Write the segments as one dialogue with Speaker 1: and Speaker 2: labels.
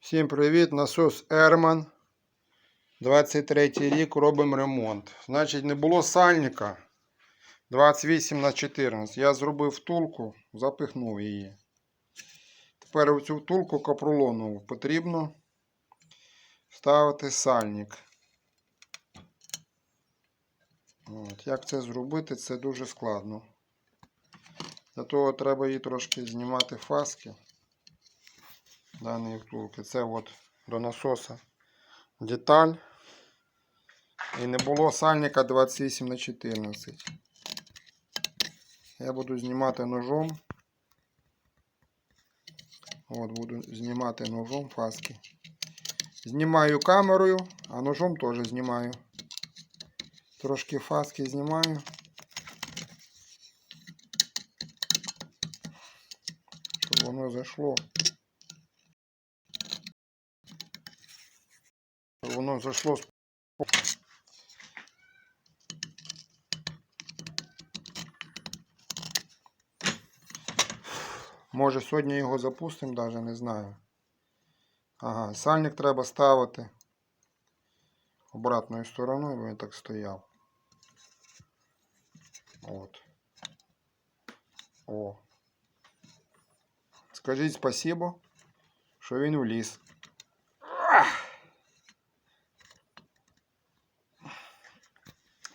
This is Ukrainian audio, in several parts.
Speaker 1: Всім привіт! Насос Ерман. 23 рік робимо ремонт. Значить, не було сальника 28 на 14. Я зробив втулку, запихнув її. Тепер у цю втулку капролонову потрібно ставити сальник. От. Як це зробити, це дуже складно. Для того треба її трошки знімати фаски даної втулки. Це от до насоса деталь. І не було сальника 28 на 14. Я буду знімати ножом. От буду знімати ножом фаски. Знімаю камерою, а ножом теж знімаю. Трошки фаски знімаю. Щоб воно зайшло. Воно зайшло з Може сьогодні його запустимо, навіть не знаю. Ага, сальник треба ставити обратною стороною, бо він так стояв. От. О. Скажіть спасибо, що він вліз.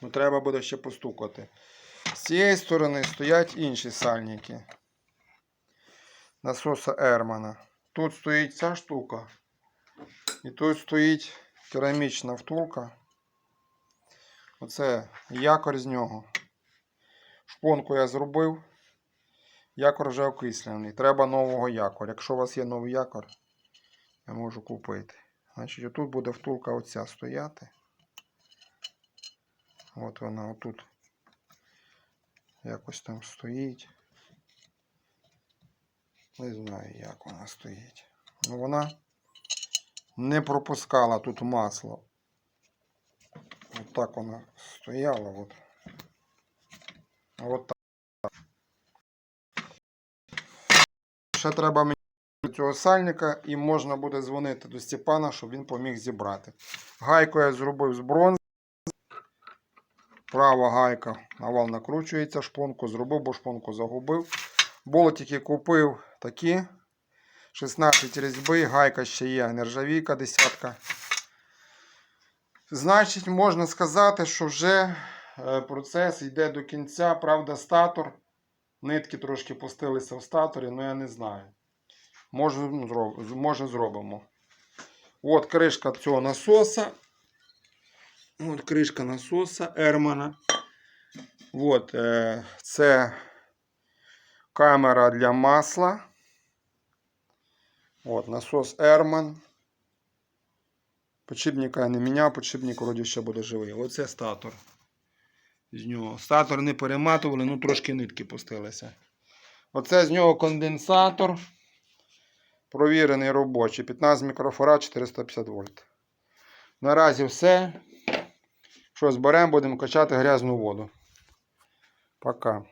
Speaker 1: Ну, треба буде ще постукати. З цієї сторони стоять інші сальники насоса Ермана. Тут стоїть ця штука. І тут стоїть керамічна втулка. Оце якорь з нього. Шпонку я зробив. Якор вже окислений. Треба нового якоря. Якщо у вас є новий якор, я можу купити. Значить, отут буде втулка оця стояти. От вона отут якось там стоїть. Не знаю, як вона стоїть. Ну вона не пропускала тут масло. От так вона стояла. От. От так. Ще треба мені цього сальника і можна буде дзвонити до Степана, щоб він поміг зібрати. Гайку я зробив з бронзи. Права гайка, навал накручується, шпонку зробив, бо шпонку загубив. Болтики купив такі. 16 різьби, гайка ще є, нержавійка десятка. Значить, можна сказати, що вже е, процес йде до кінця. Правда, статор. Нитки трошки пустилися в статорі, але я не знаю. Ну, може зробимо. От кришка цього насоса. От кришка насоса Ермана. От, е, це камера для масла. От, насос Ерман. Подшипника я не міняв, подшипник вроді ще буде живий. Оце статор. З нього. Статор не перематували, ну трошки нитки пустилися. Оце з нього конденсатор. Провірений робочий. 15 мікрофарад 450 вольт. Наразі все. Що зберемо, будемо качати грязну воду. Пока.